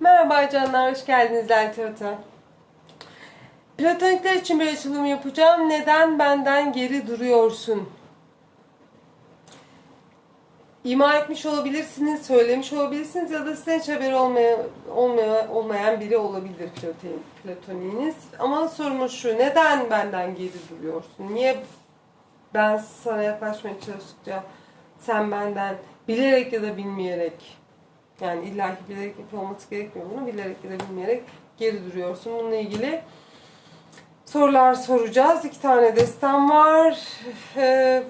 Merhaba canlar, hoş geldiniz Deltarot'a. Platonikler için bir açılım yapacağım. Neden benden geri duruyorsun? İma etmiş olabilirsiniz, söylemiş olabilirsiniz ya da size hiç haberi olmaya, olmaya, olmayan biri olabilir platon, platoniğiniz. Ama sorumuz şu, neden benden geri duruyorsun? Niye ben sana yaklaşmaya çalıştıkça sen benden bilerek ya da bilmeyerek yani illaki bilerek olması gerekmiyor bunu. Bilerek ya da bilmeyerek geri duruyorsun. Bununla ilgili sorular soracağız. İki tane destem var. Ee,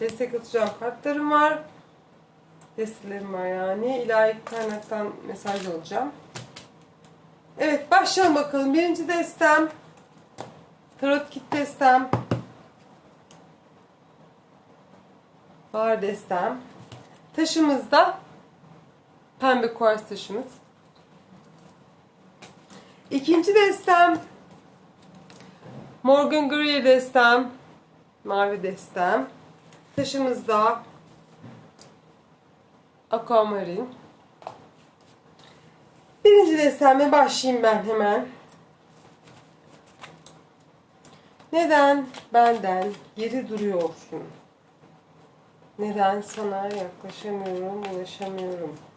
destek atacağım kartlarım var. Destelerim var yani. İlahi kaynaktan mesaj alacağım. Evet başlayalım bakalım. Birinci destem. Tarot kit destem. Var destem. Taşımızda Pembe kuars taşımız. İkinci destem Morgan Greer destem. Mavi destem. Taşımızda Aquamarine. Birinci destemle başlayayım ben hemen. Neden benden geri duruyorsun? Neden sana yaklaşamıyorum, ulaşamıyorum?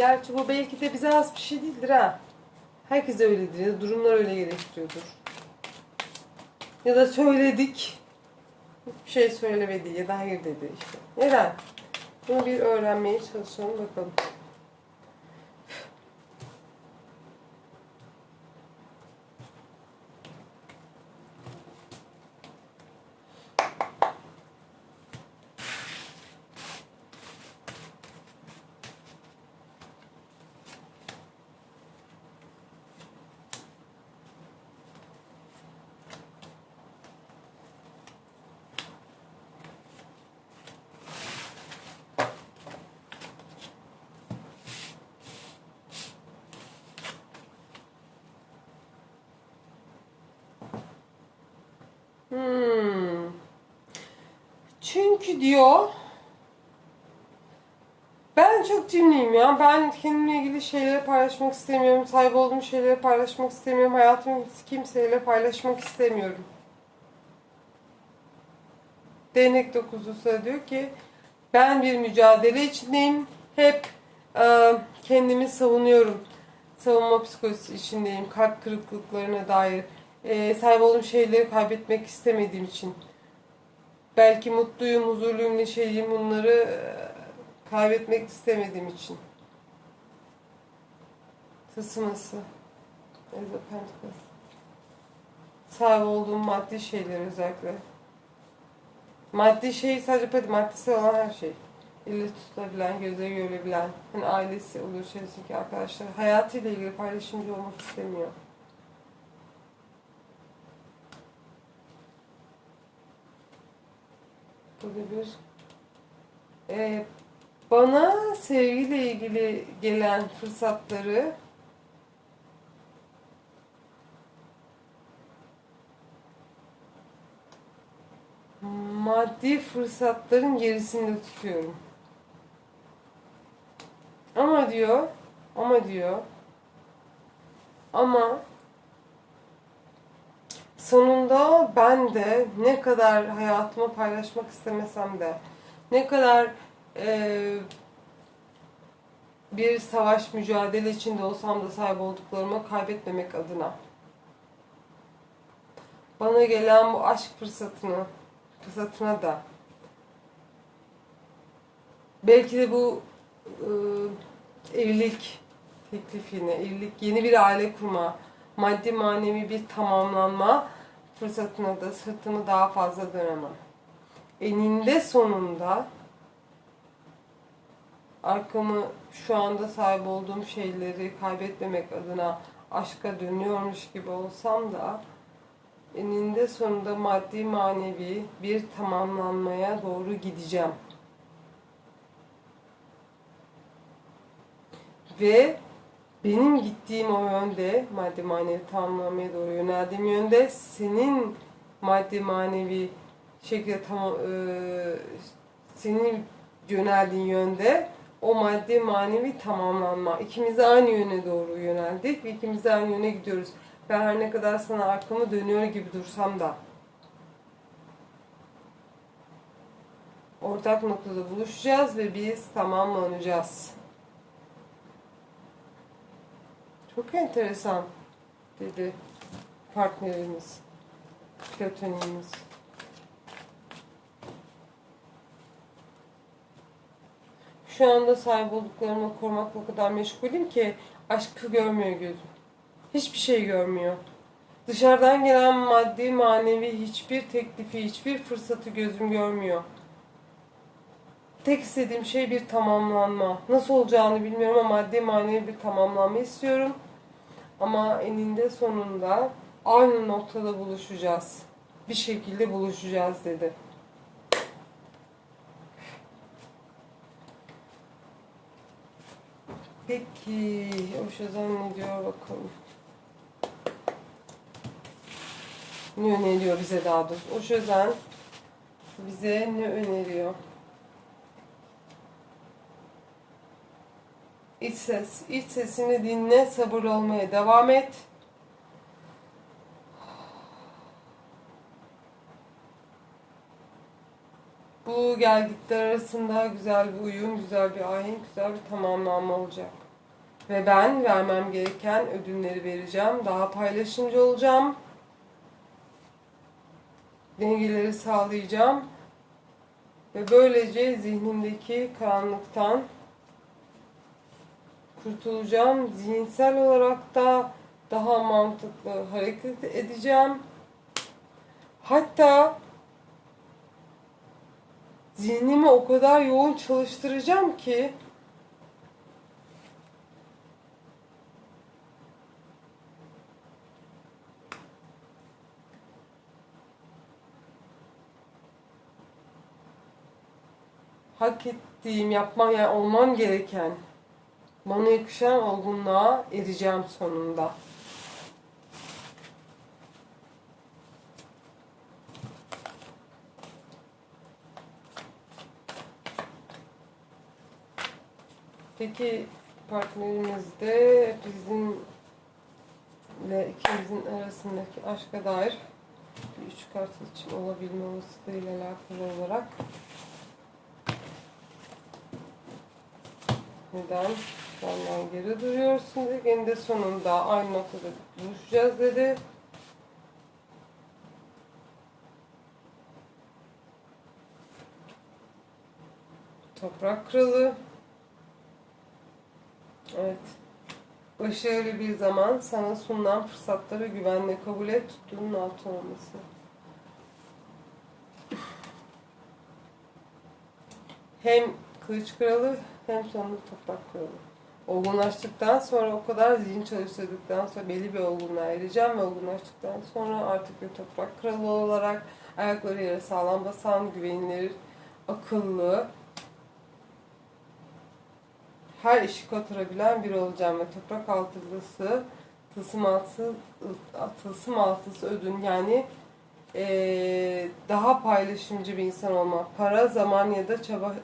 Gerçi bu belki de bize has bir şey değildir ha. Herkes öyledir ya durumlar öyle gerektiriyordur. Ya da söyledik. Bir şey söylemedi ya da hayır dedi işte. Neden? Bunu bir öğrenmeye çalışalım bakalım. Hmm. Çünkü diyor ben çok cimriyim ya. Ben kendimle ilgili şeyleri paylaşmak istemiyorum. Sahip olduğum şeyleri paylaşmak istemiyorum. Hayatımı kimseyle paylaşmak istemiyorum. Değnek dokuzusu diyor ki ben bir mücadele içindeyim. Hep e, kendimi savunuyorum. Savunma psikolojisi içindeyim. Kalp kırıklıklarına dair. E, sahip olduğum şeyleri kaybetmek istemediğim için. Belki mutluyum, huzurluyum, neşeliyim. Bunları e, kaybetmek istemediğim için. Tısması. Eza Pentacles. Sahip olduğum maddi şeyler özellikle. Maddi şey sadece pati, maddesi olan her şey. Elle tutulabilen, göze görülebilen, hani ailesi olur, çevresindeki arkadaşlar. Hayatıyla ilgili paylaşımcı olmak istemiyor. Burada bir Ee, bana sevgiyle ilgili gelen fırsatları maddi fırsatların gerisinde tutuyorum. Ama diyor, ama diyor, ama sonunda ben de ne kadar hayatımı paylaşmak istemesem de, ne kadar e, bir savaş mücadele içinde olsam da sahip olduklarımı kaybetmemek adına bana gelen bu aşk fırsatını fırsatına da belki de bu e, evlilik teklifine, evlilik, yeni bir aile kurma, maddi manevi bir tamamlanma fırsatına da sırtımı daha fazla dönemem. Eninde sonunda arkamı şu anda sahip olduğum şeyleri kaybetmemek adına aşka dönüyormuş gibi olsam da eninde sonunda maddi manevi bir tamamlanmaya doğru gideceğim. Ve benim gittiğim o yönde maddi manevi tamamlanmaya doğru yöneldiğim yönde senin maddi manevi şekilde tam e, senin yöneldiğin yönde o maddi manevi tamamlanma. İkimiz de aynı yöne doğru yöneldik ve ikimiz de aynı yöne gidiyoruz. Ben her ne kadar sana arkamı dönüyor gibi dursam da ortak noktada buluşacağız ve biz tamamlanacağız. Çok enteresan dedi partnerimiz, platonimiz. Şu anda sahip olduklarımı korumakla o kadar meşgulüm ki aşkı görmüyor gözüm. Hiçbir şey görmüyor. Dışarıdan gelen maddi manevi hiçbir teklifi, hiçbir fırsatı gözüm görmüyor. Tek istediğim şey bir tamamlanma. Nasıl olacağını bilmiyorum ama maddi manevi bir tamamlanma istiyorum. Ama eninde sonunda aynı noktada buluşacağız. Bir şekilde buluşacağız dedi. Peki, o Şözan ne diyor bakalım. Ne öneriyor bize daha doğrusu? O Şözen bize ne öneriyor? İç ses, iç sesini dinle, sabırlı olmaya devam et. Bu gelgitler arasında güzel bir uyum, güzel bir ahenk, güzel bir tamamlanma olacak. Ve ben vermem gereken ödünleri vereceğim. Daha paylaşımcı olacağım. Dengeleri sağlayacağım. Ve böylece zihnimdeki karanlıktan kurtulacağım. Zihinsel olarak da daha mantıklı hareket edeceğim. Hatta zihnimi o kadar yoğun çalıştıracağım ki hak ettiğim, yapmam yani olmam gereken, bana yakışan olgunluğa ereceğim sonunda. Peki partnerimizde bizimle ikimizin arasındaki aşka dair bir üç kart için olabilme olasılığıyla alakalı olarak neden benden geri duruyorsun dedi. Eninde sonunda aynı noktada buluşacağız dedi. Toprak kralı. Evet. Başarılı bir zaman sana sunulan fırsatları güvenle kabul et, tuttuğunun altı olması. Hem kılıç kralı hem sonunda toprak kralı. Olgunlaştıktan sonra o kadar zihin çalıştırdıktan sonra belli bir olgunluğa ereceğim ve olgunlaştıktan sonra artık bir toprak kralı olarak ayakları yere sağlam basan, güvenilir, akıllı, her işi kotarabilen biri olacağım ve toprak altılısı tılsım altısı, tılsım altısı ödün yani eee, daha paylaşımcı bir insan olma. Para, zaman ya da çaba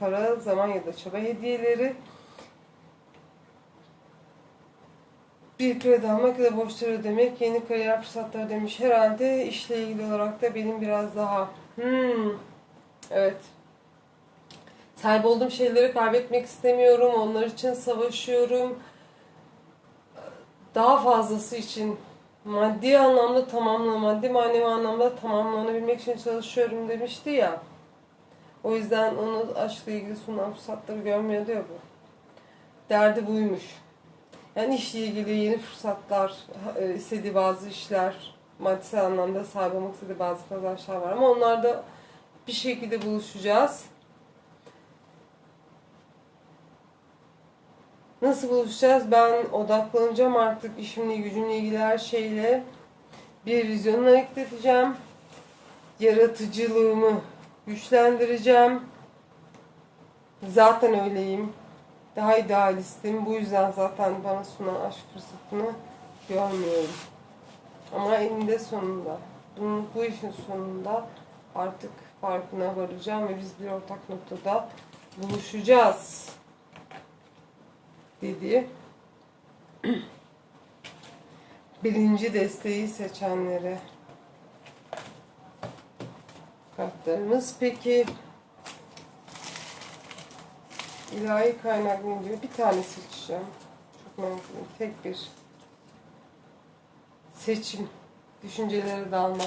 para, zaman ya da çaba hediyeleri bir kredi almak ya da borçları ödemek, yeni kariyer fırsatları demiş. Herhalde işle ilgili olarak da benim biraz daha hmm, evet Sahip olduğum şeyleri kaybetmek istemiyorum. Onlar için savaşıyorum. Daha fazlası için maddi anlamda tamamla, maddi manevi anlamda tamamlanabilmek için çalışıyorum demişti ya. O yüzden onu aşkla ilgili sunulan fırsatları görmüyordu ya bu. Derdi buymuş. Yani işle ilgili yeni fırsatlar, e, istediği bazı işler, maddesel anlamda sahip olmak istediği bazı kazançlar var ama onlarda bir şekilde buluşacağız. Nasıl buluşacağız? Ben odaklanacağım artık işimle, gücümle ilgili her şeyle. Bir vizyonu hareket edeceğim. Yaratıcılığımı güçlendireceğim. Zaten öyleyim. Daha idealistim. Bu yüzden zaten bana sunan aşk fırsatını görmüyorum. Ama eninde sonunda, bunun, bu işin sonunda artık farkına varacağım ve biz bir ortak noktada buluşacağız. dedi. Birinci desteği seçenlere kartlarımız. Peki ilahi kaynak ne? Bir tane seçeceğim. Çok merak. Tek bir seçim. Düşüncelere dalma.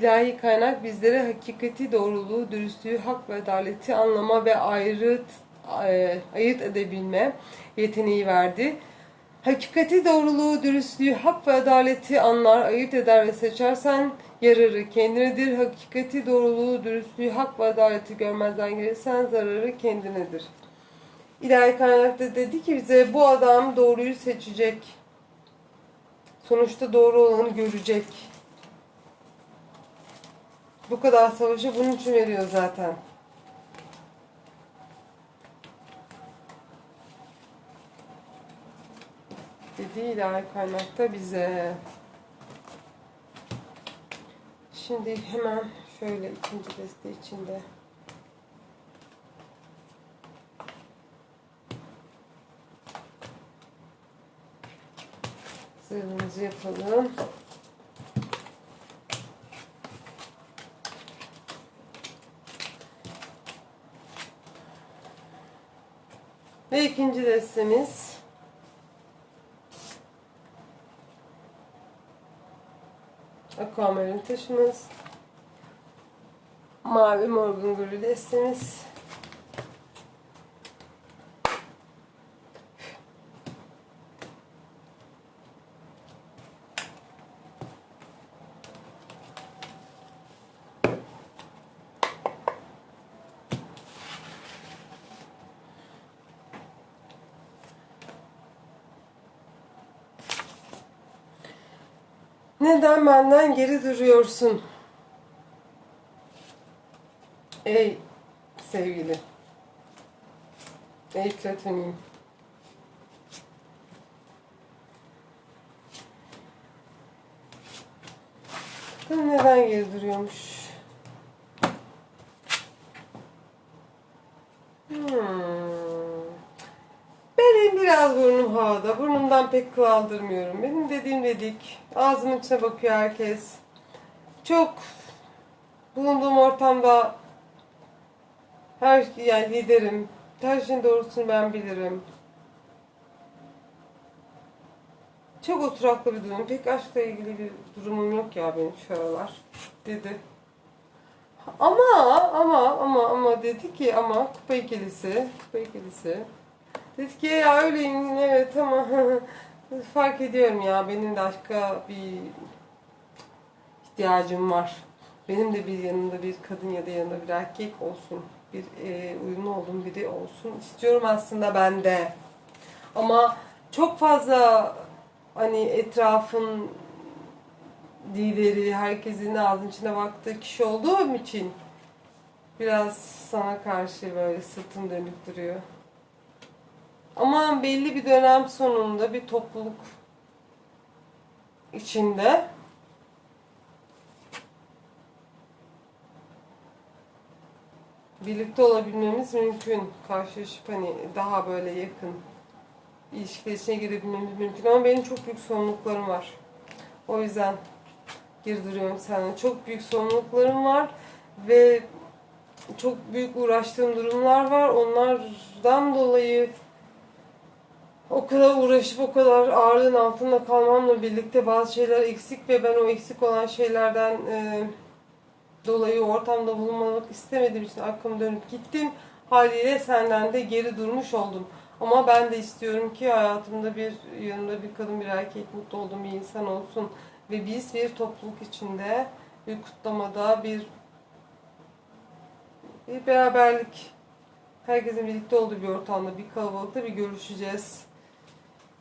İlahi kaynak bizlere hakikati, doğruluğu, dürüstlüğü, hak ve adaleti anlama ve ayrıt, e, ayırt edebilme yeteneği verdi. Hakikati, doğruluğu, dürüstlüğü, hak ve adaleti anlar, ayırt eder ve seçersen yararı kendinedir. Hakikati, doğruluğu, dürüstlüğü, hak ve adaleti görmezden gelirsen zararı kendinedir. İlahi kaynakta dedi ki bize bu adam doğruyu seçecek. Sonuçta doğru olanı görecek. Bu kadar savaşı bunun için veriyor zaten. Dedi ilahi kaynakta bize. Şimdi hemen şöyle ikinci deste içinde. Zırhımızı yapalım. Ve ikinci destemiz. Aquamarine taşımız. Mavi morgun gülü destemiz. Neden benden geri duruyorsun? Ey sevgili. Ey platonim. Neden geri duruyormuş? Hmm. Benim biraz burnum havada. Burnumdan pek kaldırmıyorum. Benim dediğim dedik. Ağzımın içine bakıyor herkes. Çok bulunduğum ortamda her yani liderim. Her şeyin doğrusunu ben bilirim. Çok oturaklı bir durum. Pek aşkla ilgili bir durumum yok ya benim şu aralar. Dedi. Ama ama ama ama dedi ki ama kupa ikilisi, kupa ikilisi. Dedi ki ya öyleyim evet ama fark ediyorum ya benim de aşka bir ihtiyacım var. Benim de bir yanımda bir kadın ya da yanında bir erkek olsun. Bir e, uyumlu olduğum biri olsun. istiyorum aslında ben de. Ama çok fazla hani etrafın lideri, herkesin ağzının içine baktığı kişi olduğum için biraz sana karşı böyle sırtım dönük duruyor. Ama belli bir dönem sonunda bir topluluk içinde birlikte olabilmemiz mümkün. Karşılaşıp hani daha böyle yakın ilişkiler içine girebilmemiz mümkün ama benim çok büyük sorumluluklarım var. O yüzden geri duruyorum senden. Çok büyük sorumluluklarım var ve çok büyük uğraştığım durumlar var. Onlardan dolayı o kadar uğraşıp o kadar ağırlığın altında kalmamla birlikte bazı şeyler eksik ve ben o eksik olan şeylerden e, dolayı ortamda bulunmamak istemediğim için arkamı dönüp gittim. Haliyle senden de geri durmuş oldum. Ama ben de istiyorum ki hayatımda bir yanımda bir kadın bir erkek mutlu olduğum bir insan olsun. Ve biz bir topluluk içinde bir kutlamada bir bir beraberlik herkesin birlikte olduğu bir ortamda bir kalabalıkta bir görüşeceğiz.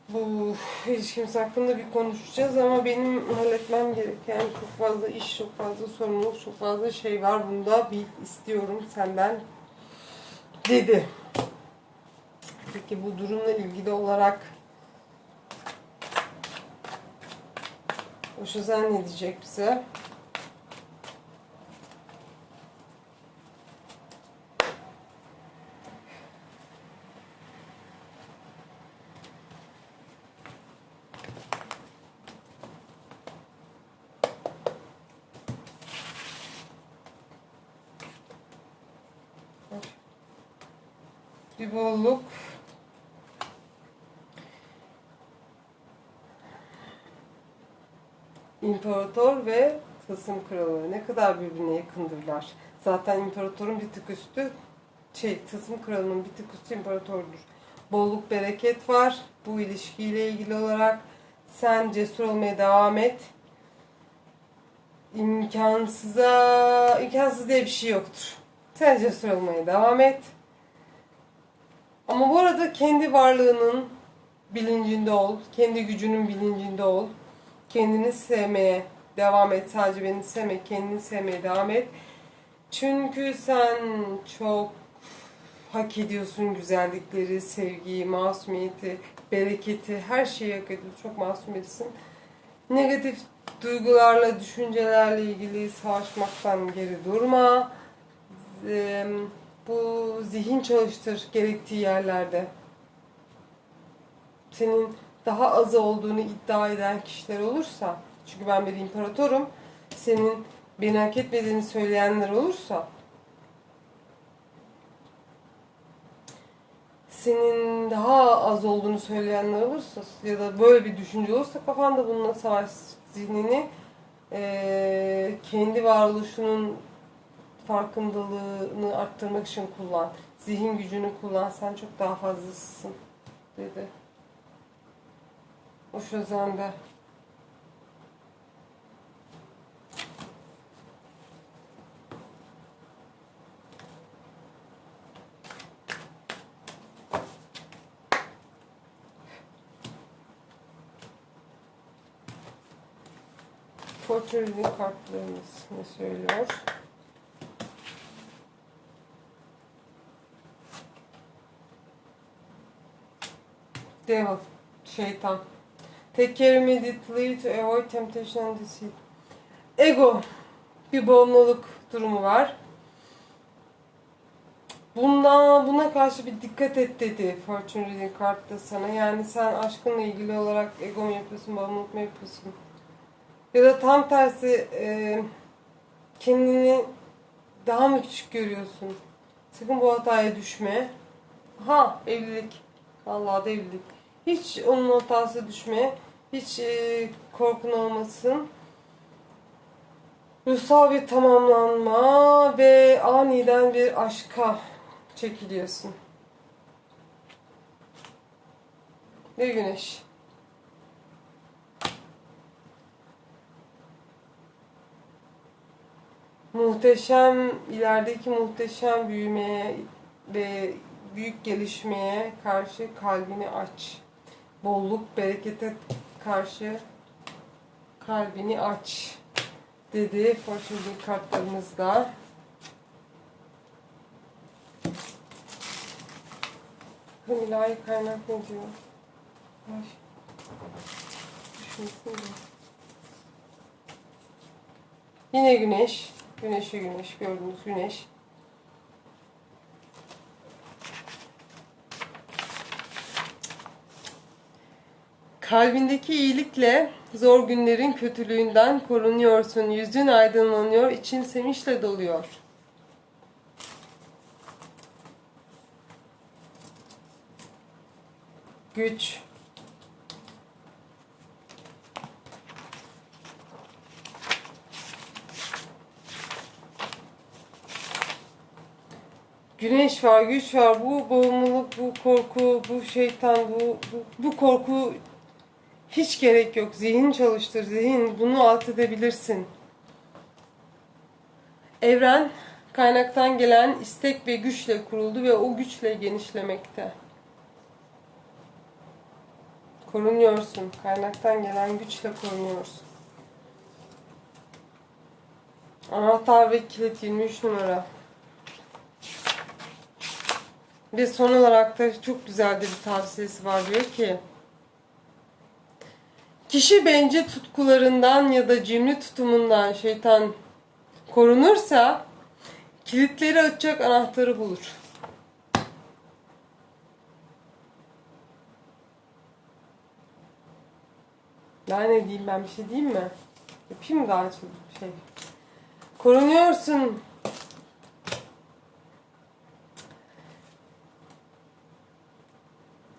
Bu ilişkimiz hakkında bir konuşacağız ama benim halletmem gereken çok fazla iş, çok fazla sorumluluk, çok fazla şey var. Bunu da bil istiyorum senden dedi. Peki bu durumla ilgili olarak o Şözen ne diyecek bize? Bir bolluk. İmparator ve Tılsım Kralı ne kadar birbirine yakındırlar. Zaten imparatorun bir tık üstü şey Tılsım Kralı'nın bir tık üstü imparatordur. Bolluk bereket var bu ilişkiyle ilgili olarak. Sen cesur olmaya devam et. İmkansıza, imkansız diye bir şey yoktur. Sen cesur olmaya devam et. Ama bu arada kendi varlığının bilincinde ol. Kendi gücünün bilincinde ol. Kendini sevmeye devam et. Sadece beni sevme, kendini sevmeye devam et. Çünkü sen çok hak ediyorsun güzellikleri, sevgiyi, masumiyeti, bereketi, her şeyi hak ediyorsun. Çok masum birisin. Negatif duygularla, düşüncelerle ilgili savaşmaktan geri durma. Eee, Bu zihin çalıştır gerektiği yerlerde. Senin daha az olduğunu iddia eden kişiler olursa, çünkü ben bir imparatorum, senin beni hak etmediğini söyleyenler olursa, senin daha az olduğunu söyleyenler olursa ya da böyle bir düşünce olursa kafanda bununla savaş zihnini eee, kendi varoluşunun farkındalığını arttırmak için kullan. Zihin gücünü kullan. Sen çok daha fazlasısın dedi. O Şözen'de. Fortune kartlarımız ne söylüyor? Devil, şeytan. Take care immediately to avoid temptation and deceit. Ego, bir bağımlılık durumu var. Buna, buna karşı bir dikkat et dedi Fortune Reading kartta sana. Yani sen aşkınla ilgili olarak ego mu yapıyorsun, bağımlılık mı yapıyorsun? Ya da tam tersi e, kendini daha mı küçük görüyorsun? Sakın bu hataya düşme. Ha evlilik. Vallahi da evlilik. Hiç onun hatası düşme. Hiç e, korkun olmasın. Ruhsal bir tamamlanma ve aniden bir aşka çekiliyorsun. Ve güneş. Muhteşem, ilerideki muhteşem büyümeye ve büyük gelişmeye karşı kalbini aç. Bolluk, berekete karşı kalbini aç dedi Fortune kartlarımızda. Hamilayi kaynak ne diyor? Ay. Düşünsene. Yine güneş. Güneşe güneş. Gördüğünüz güneş. Kalbindeki iyilikle zor günlerin kötülüğünden korunuyorsun. Yüzün aydınlanıyor, için sevinçle doluyor. Güç. Güneş var, güç var. Bu bağımlılık, bu korku, bu şeytan, bu, bu, bu korku hiç gerek yok. Zihin çalıştır, zihin. Bunu alt edebilirsin. Evren kaynaktan gelen istek ve güçle kuruldu ve o güçle genişlemekte. Korunuyorsun. Kaynaktan gelen güçle korunuyorsun. Anahtar ve kilit 23 numara. Ve son olarak da çok güzel bir tavsiyesi var diyor ki Kişi bence tutkularından ya da cimri tutumundan şeytan korunursa kilitleri açacak anahtarı bulur. Daha ne diyeyim ben bir şey diyeyim mi? Yapayım daha çok şey? Korunuyorsun.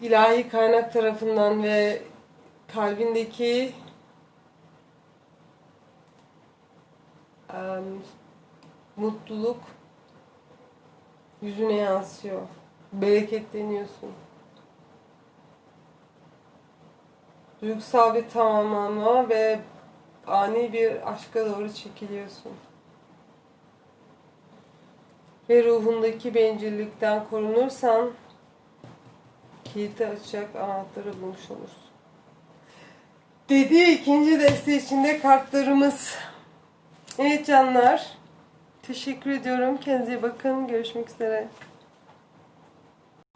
ilahi kaynak tarafından ve kalbindeki em, mutluluk yüzüne yansıyor. Bereketleniyorsun. Duygusal bir tamamlanma ve ani bir aşka doğru çekiliyorsun. Ve ruhundaki bencillikten korunursan kilidi açacak anahtarı bulmuş olursun. Dedi ikinci deste içinde kartlarımız. Evet canlar. Teşekkür ediyorum. Kendinize bakın. Görüşmek üzere.